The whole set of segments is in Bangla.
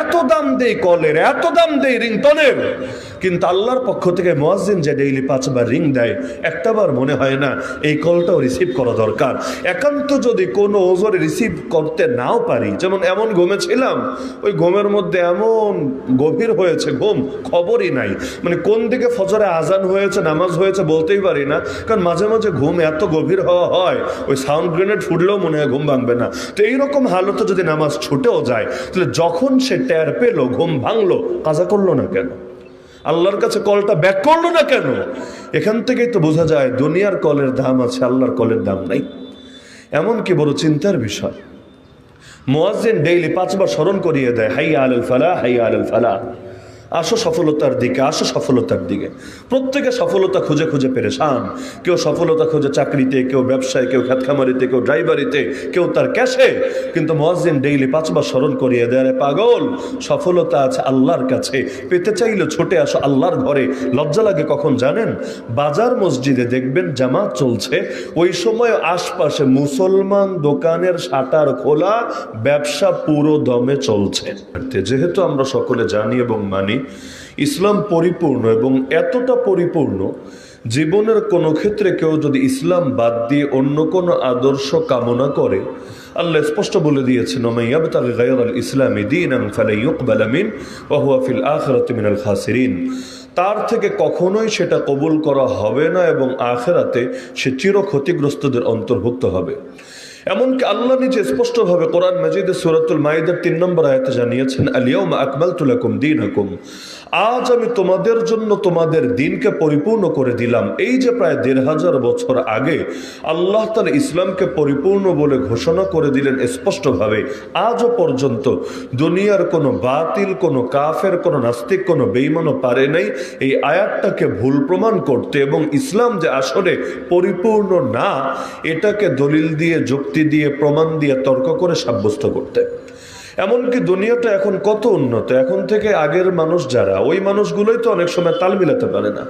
এত দাম দেই কলের এত দাম দেই রিংটনের। কিন্তু আল্লাহর পক্ষ থেকে মোয়াজ্জিন যে ডেইলি পাঁচবার রিং দেয়, একটাবার মনে হয় না এই কলটাও রিসিভ করা দরকার। একান্ত যদি কোনো ওজোরে রিসিভ করতে নাও পারি, যেমন এমন ঘুমেছিলাম ওই ঘুমের মধ্যে এমন গভীর হয়েছে ঘুম, খবরই নাই। মানে কোন দিকে ফজরে আজান হয়েছে, নামাজ হয়েছে বলতেই পারি না, কারণ মাঝে মাঝে ঘুম এত গভীর হওয়া হয়, ওই সাউন্ড গ্রেনেড ফুটলেও মনে হয় ঘুম ভাঙবে না। তো এইরকম হালতে যদি নামাজ ছুটেও যায়, তাহলে যখন সে ট্যার পেল, ঘুম ভাঙলো, কাজা করল না কেন? আল্লাহর কাছে কলটা ব্যাক করল না কেন? এখান থেকেই তো বোঝা যায় দুনিয়ার কলের দাম আছে, আল্লাহর কলের দাম নাই। এমনকি বড় চিন্তার বিষয়। মোয়াজ্জিন ডেইলি পাঁচবার স্মরণ করিয়ে দেয়, হাইয়া আলুল ফালা, হাইয়া আলুল ফালা। আসো সফলতার দিকে, আসো সফলতার দিকে। প্রত্যেকে সফলতা খুঁজে খুঁজে পেরেছান কেউ সফলতা খুঁজে চাকরিতে, কেউ ব্যবসায়, কেউ খ্যাতখামারিতে কেউ ড্রাইভারিতে, কেউ তার ক্যাশে। কিন্তু মহাজিন ডেইলি পাঁচবার স্মরণ করিয়ে দেয়, "আরে পাগল, সফলতা আছে আল্লাহর কাছে। পেতে চাইলে ছোটে আসো আল্লাহর ঘরে। লজ্জা লাগে কখন জানেন? বাজার মসজিদে দেখবেন জামাত চলছে। ওই সময় আশপাশে মুসলমান দোকানের শাটার খোলা, ব্যবসা পুরো দমে চলছে। যেহেতু আমরা সকলে জানি এবং মানি ইসলাম পরিপূর্ণ এবং এতটা পরিপূর্ণ, জীবনের কোনো ক্ষেত্রে কেউ যদি ইসলাম বাদ দিয়ে অন্য কোনো আদর্শ কামনা করে, আল্লাহ স্পষ্ট বলে দিয়েছেন ওমাইয়াবতাগি তার থেকে কখনোই সেটা কবুল করা হবে না এবং আখেরাতে সে চির ক্ষতিগ্রস্তদের অন্তর্ভুক্ত হবে। এমনকি আল্লাহ নিজে স্পষ্টভাবে কোরআন মাজিদে সুরাতুল মাইদের তিন নম্বর আয়াতে জানিয়েছেন আলিয়াউম আকমাল তুলাকুম দিন দীনাকুম। আজ আমি তোমাদের জন্য তোমাদের দিনকে পরিপূর্ণ করে দিলাম। এই যে প্রায় দেড় হাজার বছর আগে আল্লাহ তালা ইসলামকে পরিপূর্ণ বলে ঘোষণা করে দিলেন স্পষ্টভাবে। আজও পর্যন্ত দুনিয়ার কোনো বাতিল, কোনো কাফের, কোনো নাস্তিক, কোনো বেইমানও পারে নাই। এই আয়াতটাকে ভুল প্রমাণ করতে এবং ইসলাম যে আসলে পরিপূর্ণ না, এটাকে দলিল দিয়ে, যুক্তি দিয়ে, প্রমাণ দিয়ে, তর্ক করে সাব্যস্ত করতে। এমনকি দুনিয়াটা এখন কত উন্নত? এখন থেকে আগের মানুষ যারা, ওই মানুষগুলোই তো অনেক সময় তাল মিলাতে পারে না।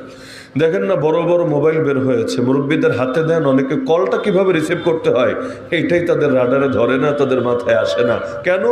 দেখেন না, বড় বড় মোবাইল বের হয়েছে, মুরব্বীদের হাতে দেন, অনেকে কলটা কীভাবে রিসিভ করতে হয়, এইটাই তাদের রাডারে ধরে না, তাদের মাথায় আসে না। কেন?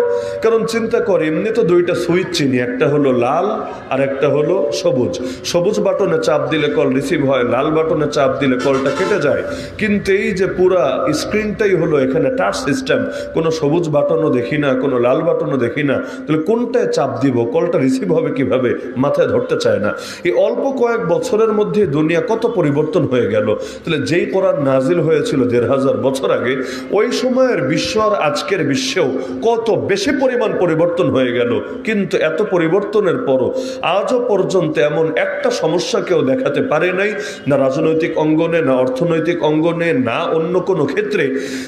কারণ চিন্তা করে, এমনি তো দুইটা সুইচ চিনি, একটা হলো লাল আর একটা হলো সবুজ। সবুজ বাটনে চাপ দিলে কল রিসিভ হয়, লাল বাটনে চাপ দিলে কলটা কেটে যায়। কিন্তু এই যে পুরা স্ক্রিনটাই হলো এখানে টাচ সিস্টেম কোনো সবুজ বাটনও দেখি না, কোনো লাল বাটনও দেখি না, তাহলে কোনটায় চাপ দিব? কলটা রিসিভ হবে কীভাবে? মাথায় ধরতে চায় না। এই অল্প কয়েক বছরের মধ্যে দুনিয়া কত পরিবর্তন হয়ে গেল। তাহলে যেই কোরআন নাজিল হয়েছিল দেড় হাজার বছর আগে, ওই সময়ের বিশ্ব আর আজকের বিশ্বেও কত বেশি পরিমাণ পরিবর্তন হয়ে গেল। কিন্তু এত পরিবর্তনের পরও আজও পর্যন্ত এমন একটা সমস্যা কেউ দেখাতে পারে নাই, না রাজনৈতিক অঙ্গনে, না অর্থনৈতিক অঙ্গনে, না অন্য কোনো ক্ষেত্রে।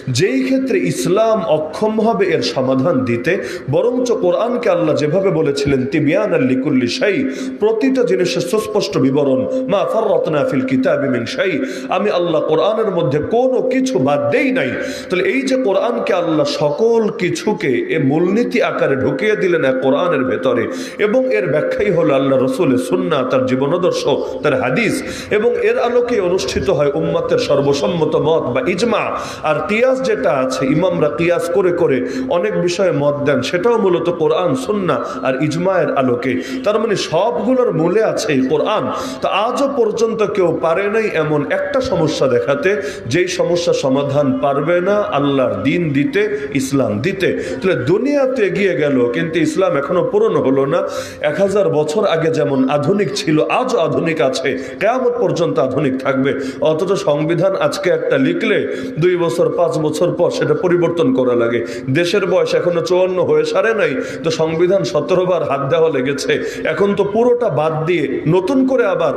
যেই ক্ষেত্রে ইসলাম অক্ষম হবে এর সমাধান দিতে, বরঞ্চ কোরআনকে আল্লাহ যেভাবে বলেছিলেন তিবিয়ান আল্লিকুল্লি সাই প্রতিটা জিনিসের সুস্পষ্ট বিবরণ মা আমি আল্লাহ কোরআনের মধ্যে কোনো কিছু বাদ দেই নাই। তাহলে এই যে কোরআনকে আল্লাহ সকল কিছুকে এ মূলনীতি আকারে ঢুকিয়ে দিলেন এক কোরআনের ভেতরে, এবং এর ব্যাখ্যাই হলো আল্লাহ রসুলের সুন্না তার জীবনাদর্শ, তার হাদিস, এবং এর আলোকে অনুষ্ঠিত হয় উম্মাতের সর্বসম্মত মত বা ইজমা। আর কিয়াস যেটা আছে, ইমামরা কিয়াস করে করে অনেক বিষয়ে মত দেন, সেটাও মূলত কোরআন সুন্না আর ইজমায়ের আলোকে। তার মানে সবগুলোর মূলে আছে কোরআন। তা আজও পর্যন্ত কেউ পারে নাই এমন একটা সমস্যা দেখাতে, যেই সমস্যা সমাধান পারবে না, আল্লাহর দিন দিতে, ইসলাম দিতে। তাহলে দুনিয়াতে এগিয়ে গেল, কিন্তু ইসলাম এখনও পূরণ হলো না। এক হাজার বছর আগে যেমন আধুনিক ছিল আজও আধুনিক আছে কেমন পর্যন্ত আধুনিক থাকবে। অথচ সংবিধান আজকে একটা লিখলে, দুই বছর, পাঁচ বছর পর সেটা পরিবর্তন করা লাগে। দেশের বয়স এখনও চুয়ান্ন হয়ে সারে নাই, তো সংবিধান সতেরো বার হাত দেওয়া লেগেছে। এখন তো পুরোটা বাদ দিয়ে নতুন করে আবার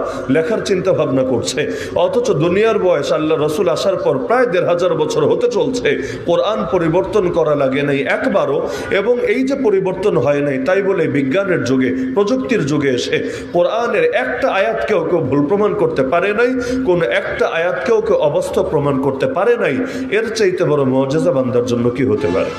লেখার চিন্তা ভাবনা করছে। অথচ দুনিয়ার বয়স আল্লাহ রসুল আসার পর প্রায় দেড় হাজার বছর হতে চলছে। কোরআন পরিবর্তন করা লাগে নাই একবারও, এবং এই যে পরিবর্তন হয় নাই, তাই বলে বিজ্ঞানের যুগে, প্রযুক্তির যুগে এসে কোরআনের একটা আয়াতকেও কেউ ভুল প্রমাণ করতে পারে নাই, কোন একটা আয়াতকেও কেউ অবস্থা প্রমাণ করতে পারে নাই। এর চাইতে বড় মর্যাদা বান্দার জন্য কি হতে পারে?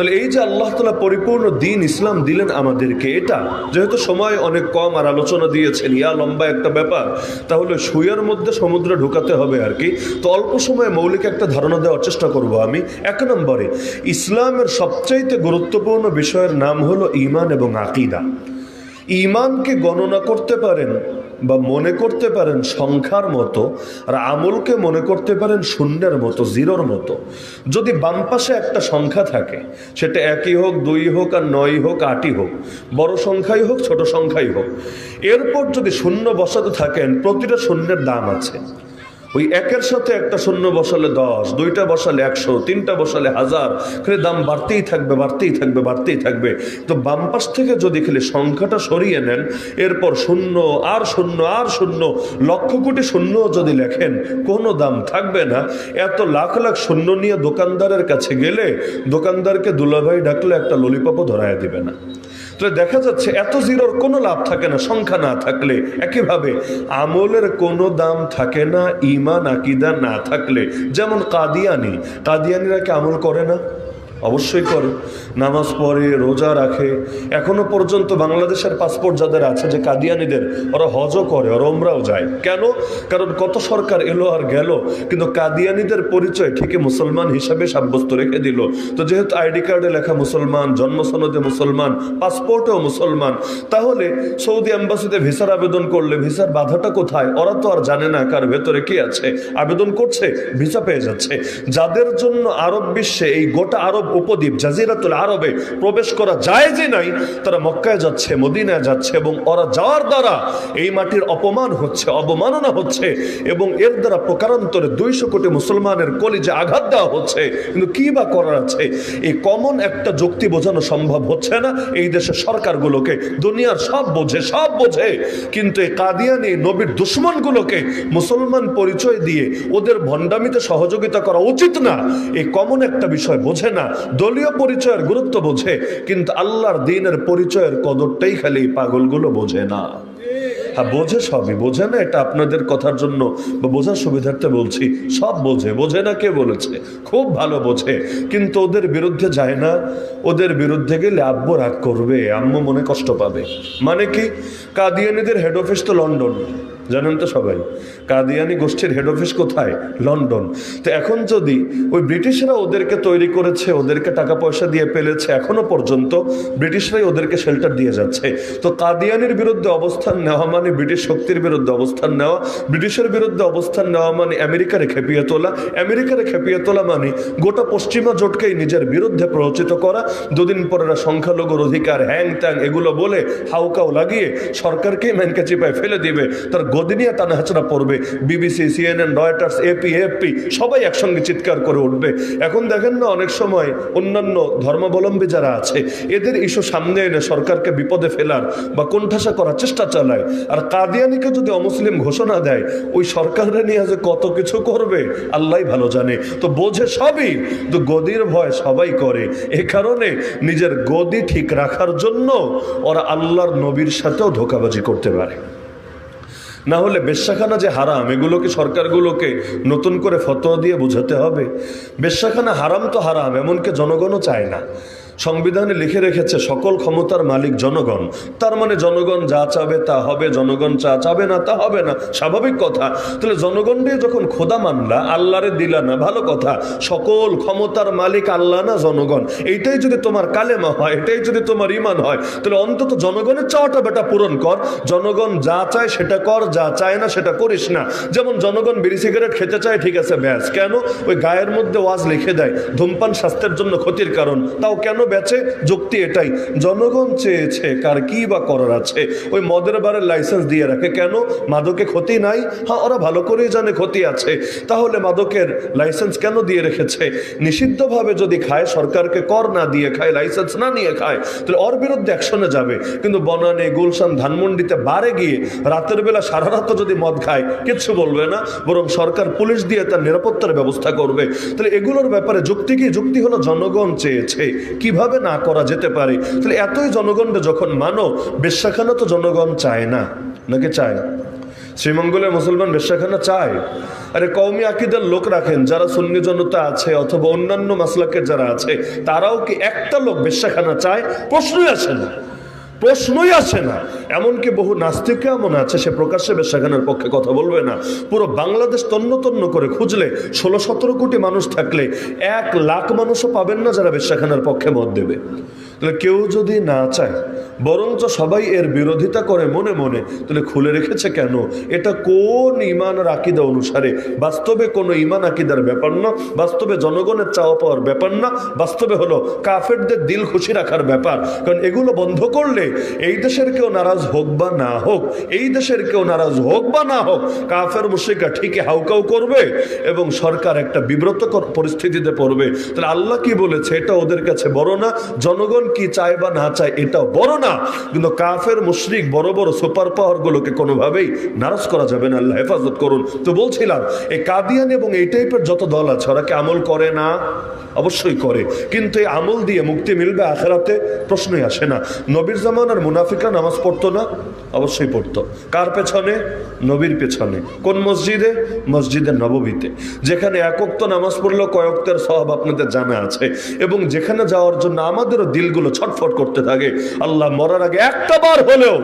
তাহলে এই যে আল্লাহ তালা পরিপূর্ণ দিন ইসলাম দিলেন আমাদেরকে, এটা যেহেতু সময় অনেক কম আর আলোচনা দিয়েছেন, ইয়া লম্বা একটা ব্যাপার, তাহলে সুইয়ের মধ্যে সমুদ্রে ঢুকাতে হবে আর কি। তো অল্প সময়ে মৌলিক একটা ধারণা দেওয়ার চেষ্টা করব আমি। এক নম্বরে, ইসলামের সবচাইতে গুরুত্বপূর্ণ বিষয়ের নাম হলো ইমান এবং আকিদা। ইমানকে গণনা করতে পারেন বা মনে করতে পারেন সংখ্যার মতো আর আমলকে মনে করতে পারেন শূন্যের মতো, জিরোর মতো। যদি বাম পাশে একটা সংখ্যা থাকে, সেটা একই হোক, দুই হোক আর নয় হোক, আটই হোক, বড় সংখ্যাই হোক, ছোট সংখ্যাই হোক, এরপর যদি শূন্য বসাতে থাকেন, প্রতিটা শূন্যের দাম আছে। ওই একের সাথে একটা শূন্য বসালে দশ, দুইটা বসালে একশো, তিনটা বসালে হাজার খালি দাম বাড়তেই থাকবে বাড়তেই থাকবে বাড়তেই থাকবে। তো বাম পাশ থেকে যদি খালি সংখ্যাটা সরিয়ে নেন, এরপর শূন্য, আর শূন্য আর শূন্য, লক্ষ কোটি শূন্য যদি লেখেন, কোনো দাম থাকবে না। এত লাখ লাখ শূন্য নিয়ে দোকানদারের কাছে গেলে দোকানদারকে দুলাভাই ডাকলে একটা ললিপপও ধরায় দিবে না। দেখা যাচ্ছে এত জিরোর কোনো লাভ থাকে না, সংখ্যা না থাকলে। একইভাবে আমলের কোনো দাম থাকে না ইমান আকিদা না থাকলে। যেমন কাদিয়ানি, কাদিয়ানিরা কি আমল করে না? অবশ্যই করে। নামাজ পড়ে, রোজা রাখে। এখনও পর্যন্ত বাংলাদেশের পাসপোর্ট যাদের আছে, যে কাদিয়ানিদের, ওরা হজও করে, ওরা ওমরাও যায়। কেন? কারণ কত সরকার এলো আর গেল, কিন্তু কাদিয়ানিদের পরিচয় ঠিকই মুসলমান হিসাবে সাব্যস্ত রেখে দিল। তো যেহেতু আইডি কার্ডে লেখা মুসলমান জন্মসনদে মুসলমান পাসপোর্টেও মুসলমান, তাহলে সৌদি অ্যাম্বাসিতে ভিসার আবেদন করলে ভিসার বাধাটা কোথায়? ওরা তো আর জানে না কার ভেতরে কি আছে। আবেদন করছে, ভিসা পেয়ে যাচ্ছে। যাদের জন্য আরব বিশ্বে এই গোটা আরব উপদ্বীপ জাজিরাতুল আরবে প্রবেশ করা যায় যে নাই, তারা মক্কায় যাচ্ছে, মদিনায় যাচ্ছে এবং ওরা যাওয়ার দ্বারা এই মাটির অপমান হচ্ছে, অবমাননা হচ্ছে এবং এর দ্বারা প্রকারান্তরে দুইশো কোটি মুসলমানের কলিজে আঘাত দেওয়া হচ্ছে। কিন্তু কি বা করার আছে? এই কমন একটা যুক্তি বোঝানো সম্ভব হচ্ছে না। এই দেশের সরকারগুলোকে, দুনিয়ার সব বোঝে সব বোঝে। কিন্তু এই কাদিয়ানি নবীর দুশ্মনগুলোকে মুসলমান পরিচয় দিয়ে ওদের ভণ্ডামিতে সহযোগিতা করা উচিত না। এই কমন একটা বিষয় বোঝে না। দলীয় পরিচয়ের গুরুত্ব বোঝে, কিন্তু আল্লাহর দিনের পরিচয়ের কদরটাই খালি পাগলগুলো বোঝে না। হ্যাঁ বোঝে সবই, বোঝে না, এটা আপনাদের কথার জন্য বা বোঝার সুবিধার্থে বলছি, সব বোঝে বোঝে না কে বলেছে, খুব ভালো বোঝে, কিন্তু ওদের বিরুদ্ধে যায় না, ওদের বিরুদ্ধে গেলে আব্বু রাগ করবে, আম্মু মনে কষ্ট পাবে। মানে কি, কাদিয়ানিদের হেড অফিস তো লন্ডন জানেন তো সবাই? কাদিয়ানি গোষ্ঠীর হেড অফিস কোথায়? লন্ডন। তো এখন যদি ওই ব্রিটিশরা ওদেরকে তৈরি করেছে, ওদেরকে টাকা পয়সা দিয়ে পেলেছে, এখনও পর্যন্ত ব্রিটিশরাই ওদেরকে শেল্টার দিয়ে যাচ্ছে। তো কাদিয়ানির বিরুদ্ধে অবস্থান নেওয়া মানে ব্রিটিশ শক্তির বিরুদ্ধে অবস্থান নেওয়া, ব্রিটিশের বিরুদ্ধে অবস্থান নেওয়া মানে আমেরিকারে খেপিয়ে তোলা। আমেরিকারে খেপিয়ে তোলা মানে গোটা পশ্চিমা জোটকেই নিজের বিরুদ্ধে প্ররোচিত করা। দুদিন পরে এরা সংখ্যালঘুর অধিকার হ্যাং ত্যাং এগুলো বলে হাউকাও লাগিয়ে সরকারকেই ম্যানকে চিপায় ফেলে দিবে। তার গদি নিয়ে টানা হাঁচড়া পড়বে, BBC, CNN, Reuters, AP, AFP, সবাই একসঙ্গে চিৎকার করে উঠবে। এখন দেখেন না, অনেক সময় অন্যান্য ধর্মাবলম্বী যারা আছে, এদের ইস্যু সামনে এনে সরকারকে বিপদে ফেলার বা কোণঠাসা করার চেষ্টা চালায়। আর কাদিয়ানিকে যদি অমুসলিম ঘোষণা দেয়, ওই সরকাররা নিয়ে যে কত কিছু করবে আল্লাহ ভালো জানে। তো বোঝে সবই, তো গদির ভয় সবাই করে। এ কারণে নিজের গদি ঠিক রাখার জন্য ওরা আল্লাহর নবীর সাথেও ধোকাবাজি করতে পারে। না হলে বেশ্যাখানা যে হারাম, এগুলোকে সরকারগুলোকে নতুন করে ফতোয়া দিয়ে বোঝাতে হবে। বেশ্যাখানা হারাম তো হারাম, এমনকি জনগণও চায় না। সংবিধানে লিখে রেখেছে সকল ক্ষমতার মালিক জনগণ। তার মানে জনগণ যা চাবে তা হবে, জনগণ চা চাবে না তা হবে না। স্বাভাবিক কথা। তাহলে জনগণ দিয়ে যখন খোদা মানলা আল্লাহরে দিলা না, ভালো কথা। সকল ক্ষমতার মালিক আল্লাহ না জনগণ। এইটাই যদি তোমার কালেমা হয়, এটাই যদি তোমার ইমান হয়, তাহলে অন্তত জনগণের চাওয়াটা বেটা পূরণ কর। জনগণ যা চায় সেটা কর, যা চায় না সেটা করিস না। যেমন জনগণ বিড়ি সিগারেট খেতে চায়, ঠিক আছে, ব্যাস। কেন? ওই গায়ের মধ্যে ওয়াজ লিখে দেয়, ধূমপান স্বাস্থ্যের জন্য ক্ষতির কারণ। তাও কেন বেচে যুক্তি এটাই। জনগণ চেয়েছে, কার কি বা করার আছে। ওই মদের বারের লাইসেন্স দিয়ে রাখে। কেন? মাদকে ক্ষতি নাই? হ্যাঁ ওরা ভালো করেই জানে ক্ষতি আছে। তাহলে মাদকের লাইসেন্স কেন দিয়ে রেখেছে? নিষিদ্ধভাবে যদি খায়, সরকারকে কর না দিয়ে খায় লাইসেন্স না নিয়ে খায়, তাহলে ওর বিরুদ্ধে অ্যাকশনে যাবে। কিন্তু বনানে, গুলশান, ধানমন্ডিতে বারে গিয়ে রাতের বেলা সারা রাত যদি মদ খায়, কিচ্ছু বলবে না। বরং সরকার পুলিশ দিয়ে তার নিরাপত্তার ব্যবস্থা করবে। তাহলে এগুলোর ব্যাপারে যুক্তি কি? যুক্তি হলো জনগণ চেয়েছে। কীভাবে না করা যেতে পারে? তাহলে এতই জনগণকে যখন মানো, বেশ্যাখানা তো জনগণ চায় না। নাকি চায়? শ্রীমঙ্গলের মুসলমান বেশ্যাখানা চায়। আরে কৌমি আকিদার লোক রাখেন, যারা সুন্নি জনতা আছে অথবা অন্যান্য মাসলাকের যারা আছে, তারাও কি একটা লোক বেশ্যাখানা চায়? প্রশ্নই আসে না। প্রশ্নই আসে না। এমনকি বহু নাস্তিক এমন আছে, সে প্রকাশ্যে বেশাখানের পক্ষে কথা বলবে না। পুরো বাংলাদেশ তন্ন তন্ন করে খুঁজলে, ষোলো সতেরো কোটি মানুষ থাকলে, এক লাখ মানুষও পাবেন না যারা বেশাখানের পক্ষে মত দেবে। তাহলে কেউ যদি না চায়, বরঞ্চ সবাই এর বিরোধিতা করে মনে মনে, তাহলে খুলে রেখেছে কেন? এটা কোন ইমান আকিদা অনুসারে? বাস্তবে কোনো ইমান আকিদার ব্যাপার না, বাস্তবে জনগণের চাওয়া পাওয়ার ব্যাপার না, বাস্তবে হলো কাফেরদের দিল খুশি রাখার ব্যাপার। কারণ এগুলো বন্ধ করলে এই দেশের কেউ নারাজ হোক বা না হোক, এই দেশের কেউ নারাজ হোক বা না হোক, কাফের মুশিকা ঠিকই হাউকাউ করবে এবং সরকার একটা বিব্রতকর পরিস্থিতিতে পড়বে। তাহলে আল্লাহ কি বলেছে? এটা ওদের কাছে বড় না, জনগণ কি চায় বা না চায় এটাও বড় না। কিন্তু কাফের, মুশরিক, বড় বড় সুপার পাওয়ার গুলোকে কোনোভাবেই নারাজ করা যাবে না। আল্লাহ হেফাজত করুন। তো বলছিলাম, এই কাদিয়ান এবং এই টাইপের যত দল আছে, ওরা কি আমল করে না? অবশ্যই করে। কিন্তু এই আমল দিয়ে মুক্তি মিলবে আখেরাতে? প্রশ্নই আসে না। নবীর জামানার মুনাফিকরা নামাজ পড়তো না? অবশ্যই পড়তো। কার পেছনে? নবীর পেছনে। কোন মসজিদে? মসজিদের নববীতে। যেখানে একক্ত নামাজ পড়লেও কয়েকটার সব আপনাদের জানা আছে। এবং যেখানে যাওয়ার জন্য আমাদেরও দিলগুলো ছটফট করতে থাকে। আল্লাহ মরার আগে একটা বার হলেও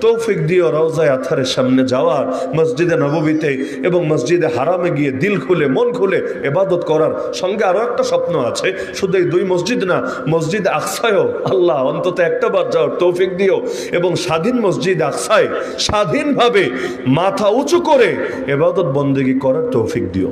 তৌফিক দিয়ে রওজায় আথারের সামনে যাওয়ার মসজিদে নববীতে এবং মসজিদে হারামে গিয়ে দিল খুলে, মন খুলে এবাদত করার সঙ্গে আরও একটা স্বপ্ন আছে। শুধু এই দুই মসজিদ না, মসজিদ আকসায়ও। আল্লাহ, অন্তত একটা বার যাওয়ার তৌফিক দিও এবং স্বাধীন মসজিদ আকসায় স্বাধীনভাবে মাথা উঁচু করে এবাদত বন্দেগি করার তৌফিক দিও।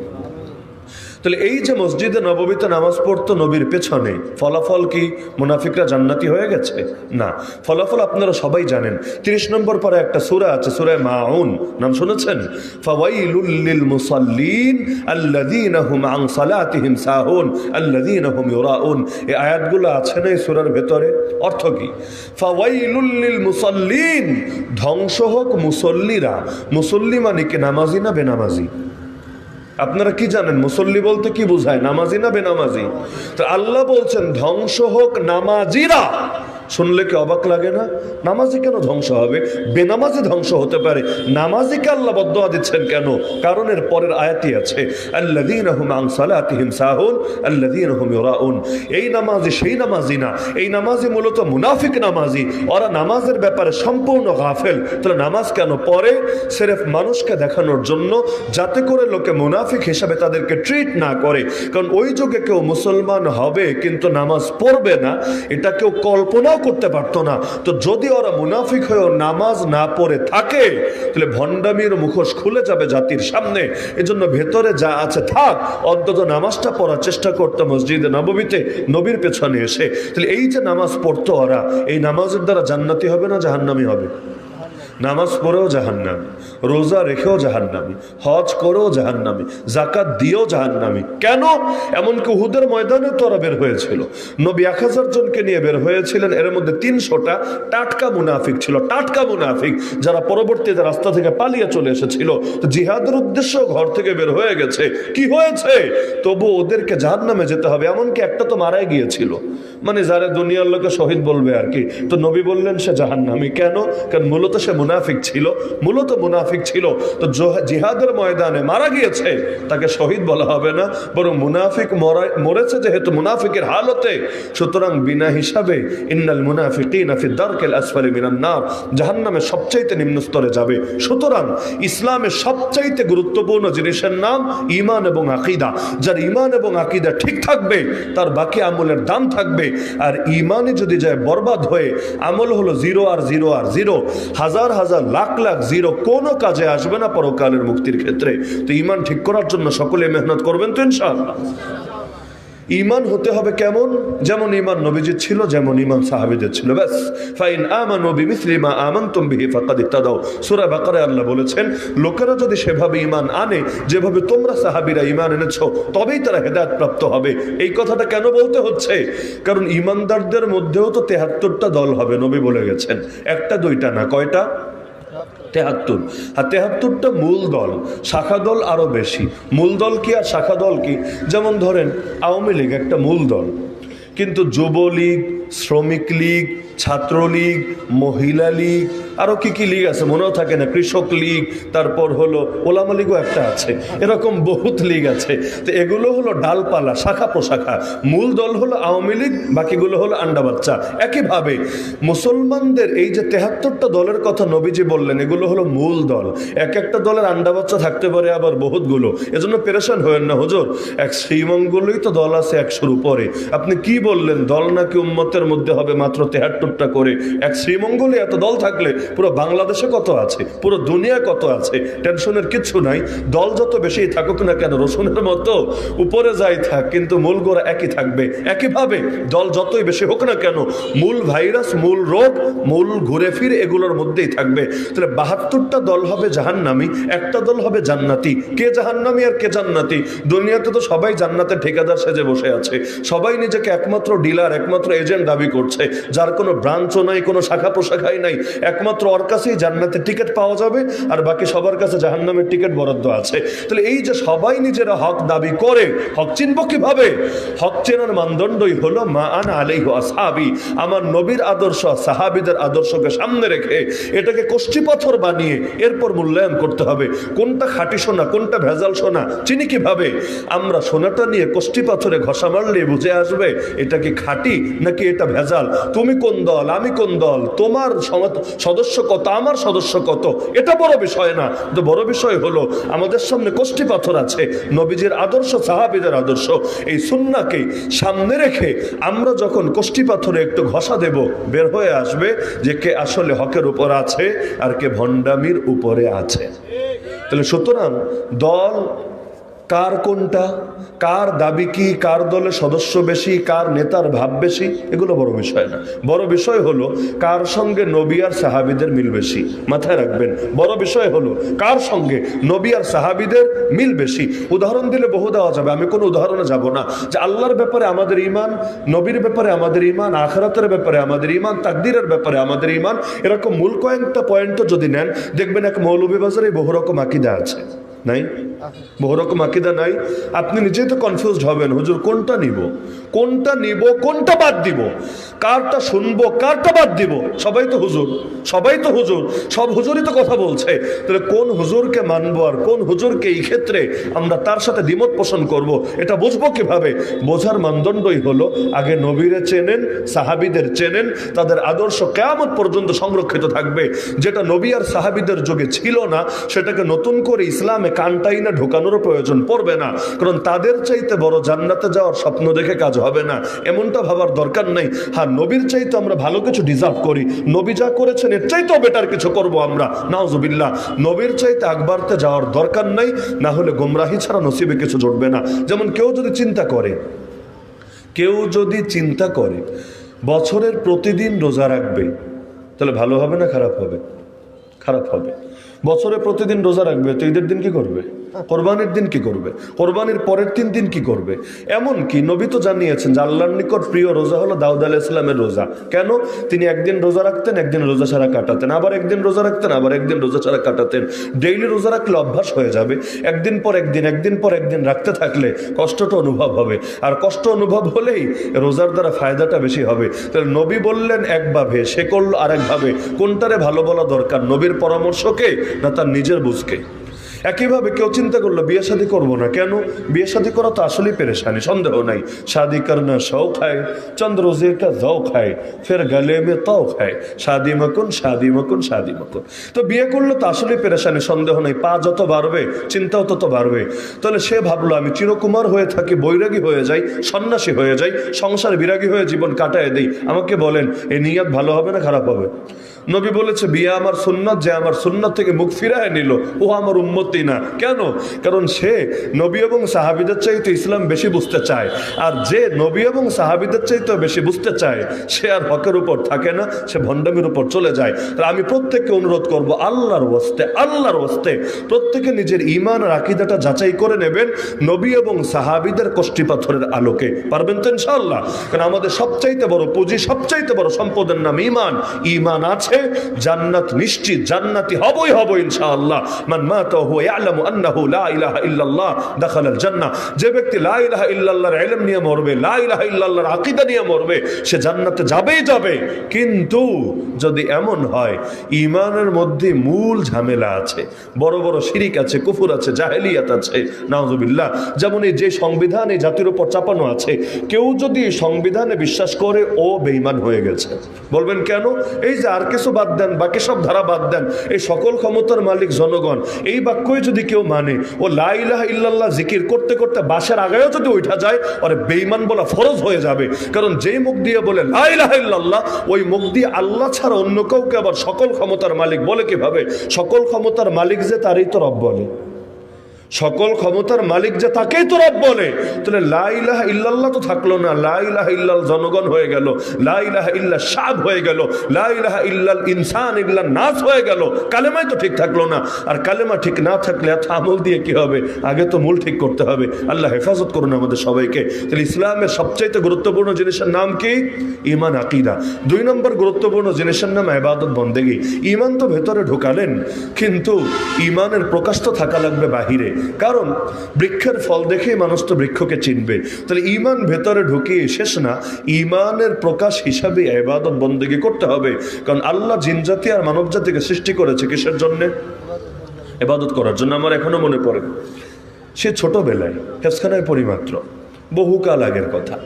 তাহলে এই যে মসজিদে নববীতে নামাজ পড়তো নবীর পেছনে, ফলাফল কি? মুনাফিকরা জান্নাতি হয়ে গেছে? না। ফলাফল আপনারা সবাই জানেন। তিরিশ নম্বর পরে একটা সুরা আছে সুরায় মাউন। নাম শুনেছেন? ফাওয়াইলুল লিল মুসাল্লিন আল্লাযীনা হুম আন সালাতিহিম সাহুন, আল্লাযীনা হুম ইউরাউন। এই আয়াতগুলো আছে না এই সূরার ভেতরে? অর্থ কি? ফাওয়াইলুল লিল মুসাল্লিন, ধ্বংস হোক মুসল্লিরা। মুসল্লি মানে কি? নামাজি না বেনামাজি? আপনারা কি জানেন, মুসল্লি বলতে কি বোঝায়? নামাজি না বেনামাজি? তো আল্লাহ বলছেন, ধ্বংস হোক নামাজিরা। শুনলে কি অবাক লাগে না? নামাজি কেন ধ্বংস হবে? বেনামাজি ধ্বংস হতে পারে। নামাজিকে আল্লাহ বদয়া দিচ্ছেন কেন? কারণ এর পরের আয়াতি আছে এই নামাজি সেই নামাজি না। এই নামাজি মূলত মুনাফিক নামাজি ওরা নামাজের ব্যাপারে সম্পূর্ণ গাফেল। তাহলে নামাজ কেন পড়ে? সেরেফ মানুষকে দেখানোর জন্য যাতে করে লোকে মুনাফিক হিসাবে তাদেরকে ট্রিট না করে। কারণ ওই যুগে কেউ মুসলমান হবে কিন্তু নামাজ পড়বে না। এটা কেউ কল্পনাও করতে পারতো না। তো যদি ওরা মুনাফিক হয়েও নামাজ না পড়ে থাকে, তাহলে ভণ্ডামির মুখোশ খুলে যাবে জাতির সামনে। এজন্য ভেতরে যা আছে থাক, অন্তত নামাজটা পড়ার চেষ্টা করতো মসজিদে নবমীতে নবীর পেছনে এসে। তাহলে এই যে নামাজ পড়তো ওরা, এই নামাজের দ্বারা জান্নাতি হবে না জাহান্নামি হবে? নামাজ পড়েও জাহান্নামি, রোজা রেখেও জাহান্নামি, হজ করেও জাহান্নামি জাকাত দিয়েও জাহান্নামি। কেন? এমনকি উহুদের ময়দানে তোরা বের হয়েছিল। নবী এক হাজার জনকে নিয়ে বের হয়েছিলেন, এর মধ্যে তিনশোটা টাটকা মুনাফিক ছিল, টাটকা মুনাফিক, যারা পরবর্তীতে রাস্তা থেকে পালিয়ে চলে এসেছিল জিহাদের উদ্দেশ্য ঘর থেকে বের হয়ে গেছে। কি হয়েছে? তবু ওদেরকে জাহান্নামে যেতে হবে এমনকি একটা তো মারাই গিয়েছিল। মানে যারা দুনিয়ার লোকে শহীদ বলবে আর কি, তো নবী বললেন সে জাহান্নামি। কেন? কারণ মূলত সে মুনাফিক ছিল, মূলত মুনাফিক ছিল। তো জিহাদের ময়দানে মারা গিয়েছে, তাকে শহীদ বলা হবে না, বরং মুনাফিক মরেছে যেহেতু মুনাফিকের হালতে। সুতরাং বিনা হিসাবে ইন্নাল মুনাফিকিন ফি দারকিল আসফালি মিনান নার জাহান্নামে সবচাইতে নিম্ন স্তরে যাবে। সুতরাং ইসলামের সবচাইতে গুরুত্বপূর্ণ জিনিসের নাম ঈমান এবং আকিদা। যার ঈমান এবং আকিদা ঠিক থাকবে, তার বাকি আমলের দাম থাকবে। আর ঈমানে যদি যায় বরবাদ হয়ে, আমল হলো জিরো আর জিরো আর জিরো। হাজার হাজার লাখ লাখ জিরো কোনো কাজে আসবে না পরকালের মুক্তির ক্ষেত্রে। তো ইমান ঠিক করার জন্য সকলে মেহনত করবেন তো ইনশাআল্লাহ। ইমান হতে হবে কেমন? যেমন ইমান নবীজির ছিল, যেমন ইমান সাহাবিদের ছিল। ব্যাস। ফাইন আমানু বিমিসলি মা আমানতুম বিহি ফাকাদ ইত্তাদাউ সূরা বাকারায় আল্লাহ বলেছেন, লোকেরা যদি সেভাবে ইমান আনে, যেভাবে তোমরা সাহাবিরা ইমান এনেছো, তবেই তারা হেদায়েত প্রাপ্ত হবে। এই কথাটা কেন বলতে হচ্ছে? কারণ ইমানদারদের মধ্যেও তো তেহাত্তরটা দল হবে, নবী বলে গেছেন। একটা, দুইটা না, কয়টা? তেহাত্তর। আর তেহাত্তরটা মূল দল, শাখা দল আরও বেশি। মূল দল কি আর শাখা দল কি? যেমন ধরেন, আওয়ামী লীগ একটা মূল দল। কিন্তু যুবলীগ, শ্রমিক লীগ, ছাত্রলীগ, মহিলা লীগ আরও কি কি লীগ আছে? মনেও থাকে না। কৃষক লীগ তারপর হলো ওলামা লীগও একটা আছে। এরকম বহুত লীগ আছে। তো এগুলো হলো ডালপালা, শাখা প্রশাখা। মূল দল হলো আওয়ামী লীগ, বাকিগুলো হলো আন্ডা বাচ্চা। একইভাবে মুসলমানদের এই যে তেহাত্তরটা দলের কথা নবীজি বললেন, এগুলো হলো মূল দল। এক একটা দলের আন্ডা বাচ্চা থাকতে পারে আবার বহুতগুলো। এজন্য পেরেশান হয়েন না, হুজুর। এক শ্রীমঙ্গলই তো দল আছে একশোর উপরে। আপনি কি বললেন? দল নাকি উম্মতের মধ্যে হবে মাত্র তেহাত্তরটা করে। এক শ্রীমঙ্গলে এত দল থাকলে পুরো বাংলাদেশে কত আছে? পুরো দুনিয়া কত আছে? টেনশনের কিচ্ছু নাই। দল যত বেশি থাকুক না কেন, রসুনের মতো উপরে যাই থাক, কিন্তু মূল গোড়া একই থাকবে। একইভাবে দল যতই বেশি হোক না কেন, মূল ভাইরাস, মূল রোগ, মূল ঘুরে ফিরে এগুলোর মধ্যেই থাকবে। তাহলে বাহাত্তরটা দল হবে জাহান্নামি, একটা দল হবে জান্নাতি। কে জাহান্নামি আর কে জান্নাতি? দুনিয়াতে তো সবাই জান্নাতের ঠিকাদার সেজে বসে আছে। সবাই নিজেকে একমাত্র ডিলার, একমাত্র এজেন্ট দাবি করছে। যার কোনো ব্রাঞ্চও নাই, কোনো শাখা প্রশাখাই নাই। একমাত্র ওর কাছেই জান্নাতের টিকিট পাওয়া যাবে আর বাকি সবার কাছে জাহান্নামের টিকিট বরাদ্দ আছে। তাহলে এই যে সবাই নিজেরা হক দাবি করে, হক চিনব কীভাবে? হক চেনার মানদণ্ডই হলো মা আন আলাইহ আসহাবি। আমার নবীর আদর্শ, সাহাবিদের আদর্শকে সামনে রেখে এটাকে কষ্টি পাথর বানিয়ে এরপর মূল্যায়ন করতে হবে। কোনটা খাঁটি সোনা, কোনটা ভেজাল সোনা, চিনি কীভাবে? আমরা সোনাটা নিয়ে কষ্টি পাথরে ঘষা মারলে বুঝে আসবে, এটা কি খাঁটি নাকি এটা ভেজাল? তুমি কোন দল, আমি কোন দল? তোমার সম- সদস্য কত, আমার সদস্য কত? এটা বড় বিষয় না। তো বড় বিষয় হলো, আমাদের সামনে কষ্টি পাথর আছে। নবীজির আদর্শ, সাহাবিদের আদর্শ। এই সুন্নাকে সামনে রেখে আমরা যখন কষ্টি পাথরে একটু ঘষা দেব, বের হয়ে আসবে যে কে আসলে হকের উপর আছে আর কে ভণ্ডামির উপরে আছে। তাহলে সুতরাং দল কার কোনটা? কার দাবি কি? কার দলে সদস্য বেশি? কার নেতার ভাব বেশি? এগুলো বড় বিষয় না। বড় বিষয় হলো কার সঙ্গে নবী আর সাহাবিদের মিল বেশি? মাথায় রাখবেন। বড় বিষয় হলো কার সঙ্গে নবী আর সাহাবিদের মিল বেশি? উদাহরণ দিলে বহু দেওয়া যাবে। আমি কোনো উদাহরণে যাব না। যে আল্লাহর ব্যাপারে আমাদের ইমান নবীর ব্যাপারে আমাদের ইমান আখরাতের ব্যাপারে আমাদের ইমান তাকদিরের ব্যাপারে আমাদের ইমান এরকম মূল কয়েকটা পয়েন্ট যদি নেন, দেখবেন এক মৌলভীবাজারে বহু রকম আকিদা আছে। নাই? বহু রকম আকিদা নাই? আপনি নিজেই তো কনফিউজড হবেন। হুজুর, কোনটা নিব? কোনটা নিব, কোনটা বাদ দিব? কারটা শুনব, কারটা বাদ দিব? সবাই তো হুজুর, সবাই তো হুজুর, সব হুজুরই তো কথা বলছে। তাহলে কোন হুজুরকে মানবো আর কোন হুজুরকে এই ক্ষেত্রে আমরা তার সাথে দ্বিমত পোষণ করব, এটা বুঝব কীভাবে? বোঝার মানদণ্ডই হলো, আগে নবীরে চেনেন, সাহাবিদের চেনেন, তাদের আদর্শ কেয়ামত পর্যন্ত সংরক্ষিত থাকবে। যেটা নবী আর সাহাবিদের যুগে ছিল না, সেটাকে নতুন করে ইসলামে কানটাই না ঢোকানোর প্রয়োজন পড়বে না। কারণ তাদের চাইতে বড় জান্নাতে যাওয়ার স্বপ্ন দেখে কাজ হবে না। এমনটা ভাবার দরকার নেই। হ্যাঁ নবীর চাইতে আমরা ভালো কিছু ডিজার্ভ করি। নবী যা করেছেন, এর চাইতেও বেটার কিছু করব আমরা। নাউজুবিল্লাহ, নবীর চাইতে আকবারতে যাওয়ার দরকার নাই। না হলে গোমরাহি ছাড়া নসিবে কিছু জুটবে না। যেমন কেউ যদি চিন্তা করে, কেউ যদি চিন্তা করে, বছরের প্রতিদিন রোজা রাখবে, তাহলে ভালো হবে না খারাপ হবে? খারাপ হবে। বছরে প্রতিদিন রোজা রাখবে, তো ঈদের দিন কি করবে? কোরবানির দিন কি করবে? কোরবানির পরের তিন দিন কি করবে? এমন কি নবী তো জানিয়েছেন যে আল্লাহর নিকট প্রিয় রোজা হলো দাউদ আলাহ ইসলামের রোজা। কেন? তিনি একদিন রোজা রাখতেন, একদিন রোজা ছাড়া কাটাতেন। আবার একদিন রোজা রাখতেন, আবার একদিন রোজা ছাড়া কাটাতেন। ডেইলি রোজা রাখলে অভ্যাস হয়ে যাবে। একদিন পর একদিন একদিন পর একদিন রাখতে থাকলে কষ্টটা অনুভব হবে। আর কষ্ট অনুভব হলেই রোজার দ্বারা ফায়দাটা বেশি হবে। তাহলে নবী বললেন, একভাবে, সে করল আরেকভাবে। কোনটারে ভালো বলা দরকার? নবীর পরামর্শকে না তার নিজের বুঝকে। একইভাবে কেউ চিন্তা করল, বিয়ে শাদী করব না কেন? বিয়ে শাদী করা তো আসলেই পেরেশানি, সন্দেহ নাই। শাদি করনা শৌক হয় চন্দ্র কা জৌক হয় ফের গলে মে তৌক হয় শাদি মকুন শাদি মকুন শাদি মকুন। তো বিয়ে করলে তো আসলেই পেরেশানি, সন্দেহ নাই। পা যত বাড়বে, চিন্তাও তত বাড়বে। তাহলে সে ভাবলো, আমি চিরকুমার হয়ে থাকি, বৈরাগী হয়ে যাই, সন্ন্যাসী হয়ে যাই, সংসার বিরাগী হয়ে জীবন কাটায় দেই। আমাকে বলেন এই নিয়াত ভালো হবে না খারাপ হবে? নবী বলেছে, বিয়ে আমার সুন্নত, যে আমার সুন্নত থেকে মুখ ফিরায় নিল, ও আমার উন্মতি না। কেন? কারণ সে নবী এবং সাহাবিদের চাইতে ইসলাম বেশি বুঝতে চায়। আর যে নবী এবং সাহাবিদের চাইতে বেশি বুঝতে চায়, সে আর হকের উপর থাকে না, সে ভণ্ডামির উপর চলে যায়। আমি প্রত্যেককে অনুরোধ করব, আল্লাহর বস্তে আল্লাহর বস্তে প্রত্যেকে নিজের ইমান আর আকিদাটা যাচাই করে নেবেন নবী এবং সাহাবিদের কষ্টি পাথরের আলোকে। পারবেন তো ইনশাআল্লাহ? কারণ আমাদের সবচাইতে বড় পুঁজি, সবচাইতে বড় সম্পদের নাম ইমান ইমান আছে জান্নাত নিশ্চিত, জান্নাতি হবই হব ইনশাআল্লাহ। মান মাতাহু ওয়া ইয়ালামু আন্নাহু লা ইলাহা ইল্লাল্লাহ, দাখালাল জান্নাহ। যে ব্যক্তি লা ইলাহা ইল্লাল্লাহর ইলম নিয়ে মরবে, লা ইলাহা ইল্লাল্লাহর আকীদা নিয়ে মরবে, সে জান্নাতে যাবেই যাবে। কিন্তু যদি এমন হয়, ঈমানের মধ্যে মূল ঝামেলা আছে, বড় বড় শিরিক আছে, কুফর আছে, জাহেলিয়াত আছে, নাউজুবিল্লাহ। যেমন এই যে সংবিধান, এই জাতির উপর চাপানো আছে, কেউ যদি সংবিধানে বিশ্বাস করে, ও বেঈমান হয়ে গেছে। বলবেন কেন? এই যে আর কিছু বাদ দেন, বাকি সব ধারা বাদ দেন। এই সকল ক্ষমতার মালিক জনগণ, এই বাক্যই যদি কেউ মানে ও লাইলাহ ইল্লাল্লাহ জিকির করতে করতে বাসার আগেও যদি উঠা যায় ওরে বেইমান বলা ফরজ হয়ে যাবে। কারণ যেই মুখ দিয়ে বলে লাইলাহ ইল্লাল্লাহ, ওই মুখ দিয়ে আল্লাহ ছাড়া অন্য কাউকে আবার সকল ক্ষমতার মালিক বলে কীভাবে? সকল ক্ষমতার মালিক যে তারই তো রব বলে। সকল ক্ষমতার মালিক যে তাকেই তো রব বলে। তাহলে লাইলাহ ইল্লাল্লাহ তো থাকল না। লাইলাহ ইল্লাল জনগণ হয়ে গেল। লাইলাহ ইল্লা সাব হয়ে গেল। লাইলাহ ইল্লাল ইনসান ইল্লা নাস হয়ে গেল। কালেমাই তো ঠিক থাকল না। আর কালেমা ঠিক না থাকলে এত আমল দিয়ে কি হবে? আগে তো মূল ঠিক করতে হবে। আল্লাহ হেফাজত করুন আমাদের সবাইকে। তাহলে ইসলামের সবচাইতে গুরুত্বপূর্ণ জিনিসের নাম কি? ইমান আকিদা। দুই নম্বর গুরুত্বপূর্ণ জিনিসের নাম আবাদত বন্দেগি। ইমান তো ভেতরে ঢোকালেন, কিন্তু ইমানের প্রকাশ তো থাকা লাগবে বাহিরে। কারণ বৃক্ষের ফল দেখেই মানুষ তো বৃক্ষকে চিনবে। তাহলে ইমান ভেতরে ঢুকিয়ে শেষ না ইমানের প্রকাশ হিসাবে এবাদত বন্দেগি করতে হবে। কারণ আল্লাহ জিনজাতি আর মানব জাতিকে সৃষ্টি করেছে কিসের জন্যে? এবাদত করার জন্য আমার এখনও মনে পড়ে। সে ছোটবেলায় হেফখানায় পরিমাত্র, বহুকাল আগের কথা।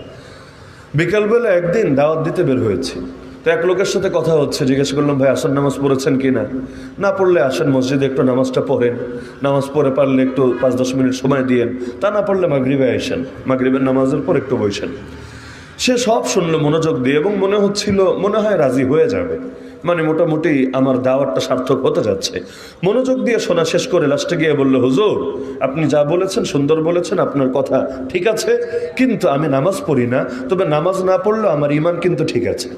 বিকালবেলা একদিন দাওয়াত দিতে বের হয়েছে। তো এক লোকের সাথে কথা হচ্ছে, জিজ্ঞেস করলাম, ভাই আসন নামাজ পড়েছেন কি না? না, পড়লে আসেন, মসজিদে একটু নামাজটা পড়েন। নামাজ পড়ে পারলে একটু পাঁচ, দশ মিনিট সময় দিয়েন। তা না পড়লে মাগরিবে আসেন মাগরিবের নামাজের পর একটু বসেন সে সব শুনলো, মনোযোগ দিয়ে, এবং মনে হচ্ছিল, মনে হয় রাজি হয়ে যাবে। মানে মোটামুটি আমার দাওয়াতটা সার্থক হতে যাচ্ছে। মনোযোগ দিয়ে শোনা শেষ করে লাস্টে গিয়ে বলল, হুজুর, আপনি যা বলেছেন, সুন্দর বলেছেন, আপনার কথা ঠিক আছে, কিন্তু আমি নামাজ পড়ি না। তবে নামাজ না পড়লেও আমার ইমান কিন্তু ঠিক আছে।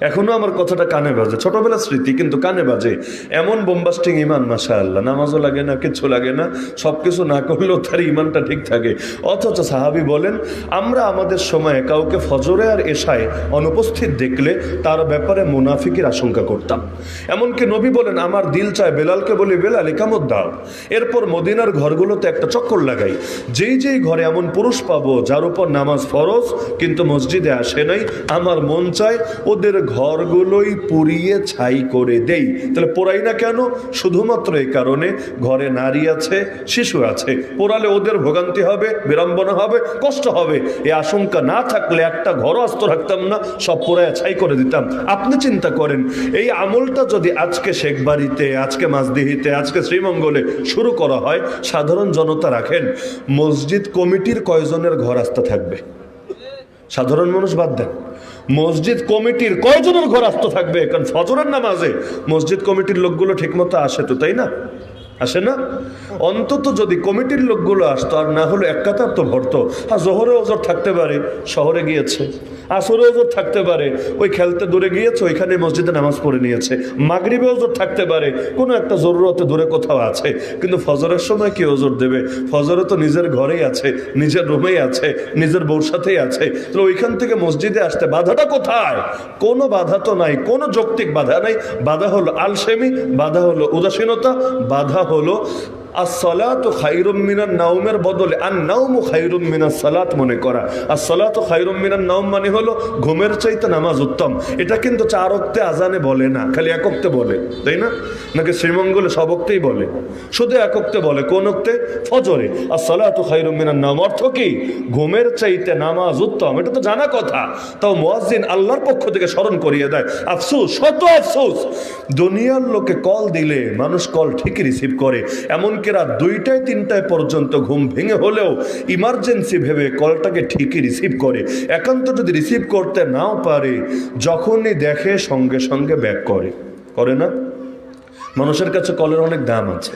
এখনও আমার কথাটা কানে বাজে। ছোটবেলার স্মৃতি কিন্তু কানে বাজে। এমন বোম্বাস্টিং ইমান মাসা আল্লাহ নামাজও লাগে না, কিচ্ছু লাগে না। সব কিছু না করলেও তার ইমানটা ঠিক থাকে। অথচ সাহাবি বলেন, আমরা আমাদের সময়ে কাউকে ফজরে আর এশায় অনুপস্থিত দেখলে তার ব্যাপারে মুনাফিকের আশঙ্কা করতাম। এমনকি নবী বলেন, আমার দিল চায় বেলালকে বলি, বেলাল একামত দাও। এরপর মদিনার ঘরগুলোতে একটা চক্কর লাগাই। যেই যেই ঘরে এমন পুরুষ পাবো, যার উপর নামাজ ফরজ, কিন্তু মসজিদে আসে নাই, আমার মন চায় ওদের ঘরগুলোই পুড়িয়ে ছাই করে দেই। তাহলে পোড়াই না কেন? শুধুমাত্র এই কারণে ঘরে নারী আছে, শিশু আছে। পোড়ালে ওদের ভোগান্তি হবে, বিড়ম্বনা হবে, কষ্ট হবে। এই আশঙ্কা না থাকলে একটা ঘরও আস্ত রাখতাম না, সব পোড়ায় ছাই করে দিতাম। আপনি চিন্তা করেন, এই আমলটা যদি আজকে শেখবাড়িতে আজকে মাঝদিহিতে আজকে শ্রীমঙ্গলে শুরু করা হয়, সাধারণ জনতা রাখেন, মসজিদ কমিটির কয়জনের ঘর আস্থা থাকবে? সাধারণ মানুষ বাদ দেন। মসজিদ কমিটির কয়জনের ঘর আসতে থাকবে? কারণ ফজরের নামাজে মসজিদ কমিটির লোকগুলো ঠিকমতো আসে তো, তাই না? আসে না? অন্তত যদি কমিটির লোকগুলো আসতো, আর না হলে এক কাতার তো ভরতো। আর জোহরে ওজোর থাকতে পারে, শহরে গিয়েছে। আসরে ওজোর থাকতে পারে, ওই খেলতে দূরে গিয়েছে, ওইখানে মসজিদে নামাজ পড়ে নিয়েছে। মাগরিবে ওজোর থাকতে পারে, কোনো একটা জরুরতে দূরে কোথাও আছে। কিন্তু ফজরের সময় কি ওজোর দেবে? ফজরে তো নিজের ঘরেই আছে, নিজের রুমেই আছে, নিজের বউর সাথেই আছে। তো ওইখান থেকে মসজিদে আসতে বাধাটা কোথায়? কোনো বাধা তো নাই, কোনো যৌক্তিক বাধা নাই। বাধা হলো আলসেমি, বাধা হলো উদাসীনতা, বাধা হলো আসসালাত খাইরুম মিনার নাউমের বদলে, আর নাউম খাইরুম মিনার সালাত মনে করা। আর সালাত খাইরুম মিনার নাউম মানে হলো ঘুমের চাইতে নামাজ উত্তম। এটা কিন্তু চার অক্তে আজানে বলে না, খালি এক বলে, তাই না? নাকি শ্রীমঙ্গলে সব অক্তেই বলে? শুধু এক বলে, কোন অক্তে ফজরে। আর সালাত খাইরুম মিনার নাম অর্থ কি? ঘুমের চাইতে নামাজ উত্তম। এটা তো জানা কথা। তাও মুয়াজ্জিন আল্লাহর পক্ষ থেকে স্মরণ করিয়ে দেয়, আফসুস, শত আফসোস! দুনিয়ার লোকে কল দিলে মানুষ কল ঠিকই রিসিভ করে। এমনকি রাত দুইটায়, তিনটায় পর্যন্ত ঘুম ভেঙে হলেও ইমার্জেন্সি ভেবে কলটাকে ঠিকই রিসিভ করে। একান্ত যদি রিসিভ করতে নাও পারে, যখনই দেখে সঙ্গে সঙ্গে ব্যাক করে। করে না? মানুষের কাছে কলের অনেক দাম আছে।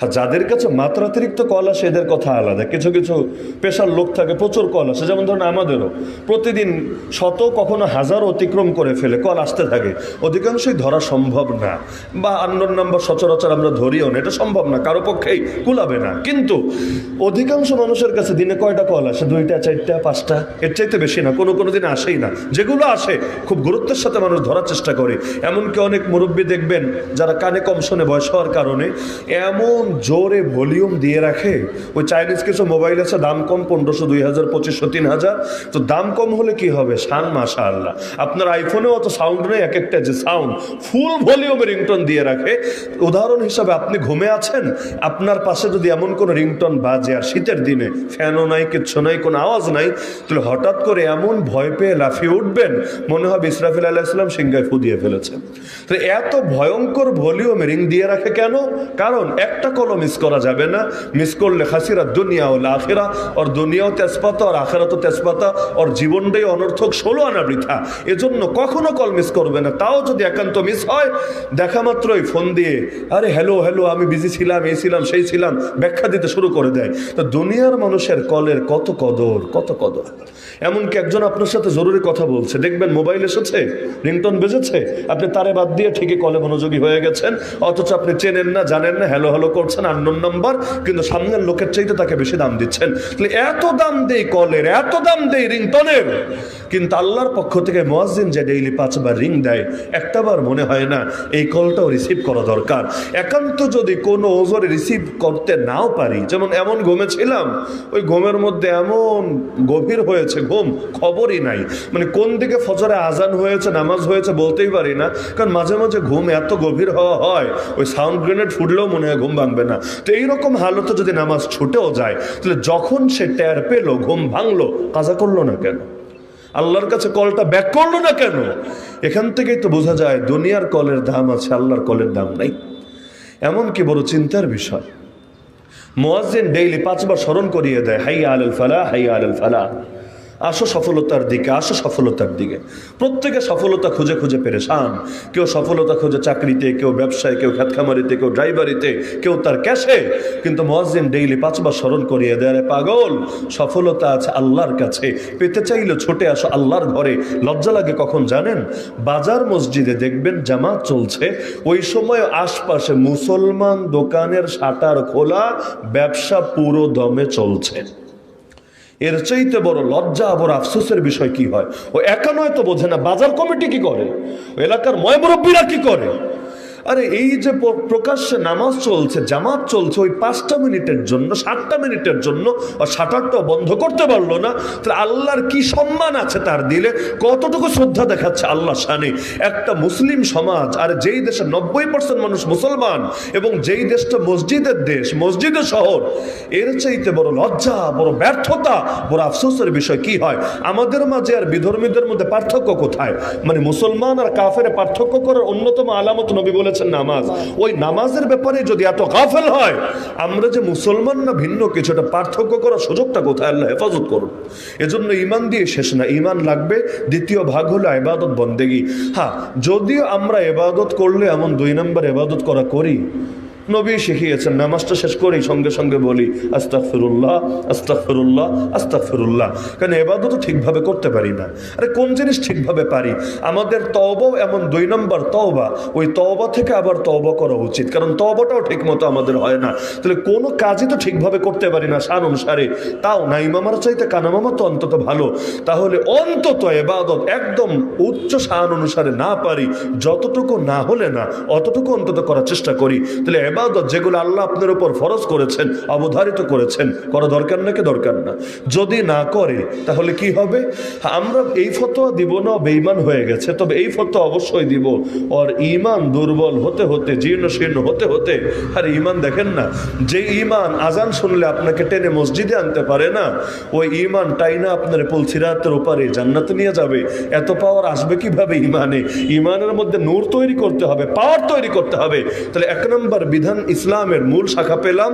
আর যাদের কাছে মাত্রাতিরিক্ত কল আসে, এদের কথা আলাদা। কিছু কিছু পেশার লোক থাকে, প্রচুর কল আসে। যেমন ধরুন আমাদেরও। প্রতিদিন শত, কখনো হাজার অতিক্রম করে ফেলে কল আসতে থাকে। অধিকাংশই ধরা সম্ভব না। বা আন্নর নাম্বার সচরাচর আমরা ধরিও না। এটা সম্ভব না। কারও পক্ষেই কুলাবে না। কিন্তু অধিকাংশ মানুষের কাছে দিনে কয়টা কল আসে? দুইটা, চারটা, পাঁচটা? এর চাইতে বেশি না। কোনো কোনো দিন আসেই না। যেগুলো আসে, খুব গুরুত্বের সাথে মানুষ ধরার চেষ্টা করে। এমনকি অনেক মুরব্বী দেখবেন, যারা কানে কম শোনে বয়স হওয়ার কারণে এমন জোরে ভলিউম দিয়ে রাখে ওই চাইনিজ কিছু মোবাইল আছে, দাম কম পনেরোশো, দুই হাজার, পঁচিশশো, তিন হাজার। তো দাম কম হলে কি হবে? শান মাশা আল্লাহ আপনার আইফোনেও অত সাউন্ড নেই, এক একটা যে সাউন্ড ফুল ভলিউমে রিংটন দিয়ে রাখে। উদাহরণ হিসাবে, আপনি ঘুমে আছেন, আপনার পাশে যদি এমন কোনো রিংটন বাজে আর শীতের দিনে ফ্যানও নাই, কিচ্ছু নাই, কোনো আওয়াজ নাই, তাহলে হঠাৎ করে এমন ভয় পেয়ে লাফিয়ে উঠবেন, মনে হবে ইসরাফিল আলাহ ইসলাম সিংহায় ফু দিয়ে ফেলেছে। তো এত ভয়ঙ্কর ভলিউমে রিং দিয়ে রাখে কেন? কারণ একটা কলম মিস করা যাবে না। মিস করলে খাসিরা দুনিয়া ও আখেরা। ওর দুনিয়াও তেজপাতা, আর আখেরা তো তেজপাতা। ওর জীবনটাই অনর্থক ষোলো আনা বৃথা। এজন্য কখনো কল মিস করবে না। তাও যদি একান্ত মিস হয়, দেখা মাত্রই ফোন দিয়ে, আরে হ্যালো হ্যালো আমি বিজি ছিলাম, এই ছিলাম, সেই ছিলাম। ব্যাখ্যা দিতে শুরু করে দেয়। তো দুনিয়ার মানুষের কলের কত কদর কত কদর। এমনকি একজন আপনার সাথে জরুরি কথা বলছে। দেখবেন মোবাইল এসেছে, রিংটন বেজেছে। আপনি তারে বাদ দিয়ে ঠিকই কলে মনোযোগী হয়ে গেছেন। অথচ আপনি চেনেন না, জানেন না হ্যালো হ্যালো করছেন আন্নন নাম্বার কিন্তু সামনের লোকের চাইতে তাকে বেশি দাম দিচ্ছেন। তাহলে এত দাম দেই কলের, এত দাম দেই রিংটনের। কিন্তু আল্লাহর পক্ষ থেকে মোয়াজ্জিন যে ডেইলি পাঁচবার রিং দেয়, একটাবার মনে হয় না এই কলটাও রিসিভ করা দরকার। একান্ত যদি কোনো ওজোরে রিসিভ করতে নাও পারি, যেমন এমন ঘুমেছিলাম ওই ঘুমের মধ্যে এমন গভীর হয়েছে ঘুম, খবরই নাই। মানে কোন দিকে ফজরে আজান হয়েছে, নামাজ হয়েছে বলতেই পারি না, কারণ মাঝে মাঝে ঘুম এত গভীর হওয়া হয় ওই সাউন্ড গ্রেনেড ফুটলেও মনে হয় ঘুম ভাঙবে না। তো এইরকম হালতে যদি নামাজ ছুটেও যায়, তাহলে যখন সে টের পেল, ঘুম ভাঙলো, কাজা করল না কেন? আল্লাহর কাছে কলটা ব্যাক করল না কেন? এখান থেকেই তো বোঝা যায়, দুনিয়ার কলের দাম আছে, আল্লাহর কলের দাম নাই। এমন কি বড় চিন্তার বিষয়। মোয়াজ্জিন ডেইলি পাঁচবার স্মরণ করিয়ে দেয়, হাইয়া আল ফালা হাইয়া আল ফালা আসো সফলতার দিকে, আসো সফলতার দিকে। প্রত্যেকে সফলতা খুঁজে খুঁজে পেরেশান। কেউ সফলতা খুঁজে চাকরিতে, কেউ ব্যবসায়, কেউ খ্যাতখামারিতে কেউ ড্রাইভারিতে, কেউ তার ক্যাশে। কিন্তু মহাজিন ডেইলি পাঁচবার স্মরণ করিয়ে দেয়, আরে পাগল, সফলতা আছে আল্লাহর কাছে। পেতে চাইলে ছোটে আসো আল্লাহর ঘরে। লজ্জা লাগে কখন জানেন? বাজার মসজিদে দেখবেন জামাত চলছে। ওই সময় আশপাশে মুসলমান দোকানের শাটার খোলা, ব্যবসা পুরো দমে চলছে। এর চাইতে বড় লজ্জা আবার আফসোসের বিষয় কি হয়? ও একা নয় তো বোঝে না, বাজার কমিটি কি করে? এলাকার ময়মুরব্বীরা কি করে? আরে এই যে প্রকাশ্যে নামাজ চলছে, জামাত চলছে, ওই পাঁচটা মিনিটের জন্য, সাতটা মিনিটের জন্য, আর সাতারটাও বন্ধ করতে পারল না, তাহলে আল্লাহর কি সম্মান আছে তার দিলে? কতটুকু শ্রদ্ধা দেখাচ্ছে আল্লাহ শানে? একটা মুসলিম সমাজ, আর যেই দেশে নব্বই পার্সেন্ট মানুষ মুসলমান, এবং যেই দেশটা মসজিদের দেশ, মসজিদের শহর, এর চাইতে বড় লজ্জা, বড় ব্যর্থতা, বড় আফসোসের বিষয় কি হয়? আমাদের মাঝে আর বিধর্মীদের মধ্যে পার্থক্য কোথায়? মানে মুসলমান আর কাফের পার্থক্য করার অন্যতম আলামত নবী বলেছেন নামাজ। ওই নামাজের ব্যাপারে যদি এত গাফেল হয়, আমরা যে মুসলমান না ভিন্ন কিছুটা পার্থক্য করার সুযোগটা কোথায়? আল্লাহ হেফাজত করুন। এজন্য ইমান দিয়ে শেষ না। ইমান লাগবে, দ্বিতীয় ভাগ হলো এবাদত বন্দেগি। হ্যাঁ যদিও আমরা এবাদত করলে এমন দুই নম্বর এবাদত করা করি নবী শিখিয়েছেন, নামাজটা শেষ করেই সঙ্গে সঙ্গে বলি আস্তাক ফিরুল্লাহ আস্তাক ফিরুল্লাহ আস্তাক ফিরুল্লাহ কারণ এবাদতও ঠিকভাবে করতে পারি না। আরে কোন জিনিস ঠিকভাবে পারি? আমাদের তওবাও এমন দুই নম্বর তওবা, ওই তওবা থেকে আবার তওবা করা উচিত, কারণ তওবাটাও ঠিক মতো আমাদের হয় না। তাহলে কোনো কাজই তো ঠিকভাবে করতে পারি না শান অনুসারে। তাও নাই মামার চাইতে কানামামা তো অন্তত ভালো। তাহলে অন্তত এবাদত একদম উচ্চ শান অনুসারে না পারি, যতটুকু না হলে না, অতটুকু অন্তত করার চেষ্টা করি। তাহলে এবাদত যেগুলো আল্লাহ আপনার উপর ফরজ করেছেন, অবধারিত করেছেন, করা দরকার না কি দরকার না? যদি না করে, তাহলে কি হবে? আমরা এই ফতোয়া দিব না বেঈমান হয়ে গেছে, তবে এই ফতোয়া অবশ্যই দিব। ওর ইমান দুর্বল হতে হতে, জীর্ণ শীর্ণ হতে হতে, আর ইমান দেখেন না, যে ইমান আজান শুনলে আপনাকে টেনে মসজিদে আনতে পারে না, ওই ইমান টাইনা আপনার পুলসিরাতের ওপারে জান্নাতে নিয়ে যাবে। এত পাওয়ার আসবে কীভাবে ইমানে ইমানের মধ্যে নূর তৈরি করতে হবে, পাওয়ার তৈরি করতে হবে। তাহলে এক নম্বর বিধান ইসলামের মূল শাখা পেলাম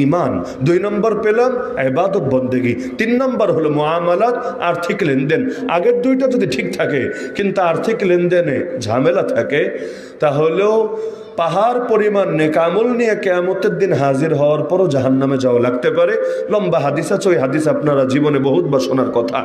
ইমান দুই নম্বর পেলাম এবাদত বন্দেগি। তিন নম্বর হলো মুআমালাত, আর্থিক লেনদেন। আগের দুইটা যদি ঠিক থাকে, কিন্তু আর্থিক লেনদেনে ঝামেলা থাকে তাহলেও পাহাড় পরিমাণ নেকামল নিয়ে কেয়ামতের দিন হাজির হওয়ার পরও জাহান্নামে যাওয়া লাগতে পারে। লম্বা হাদিস আছে, ওই হাদিস আপনারা জীবনে বহুত বা শোনার কথা।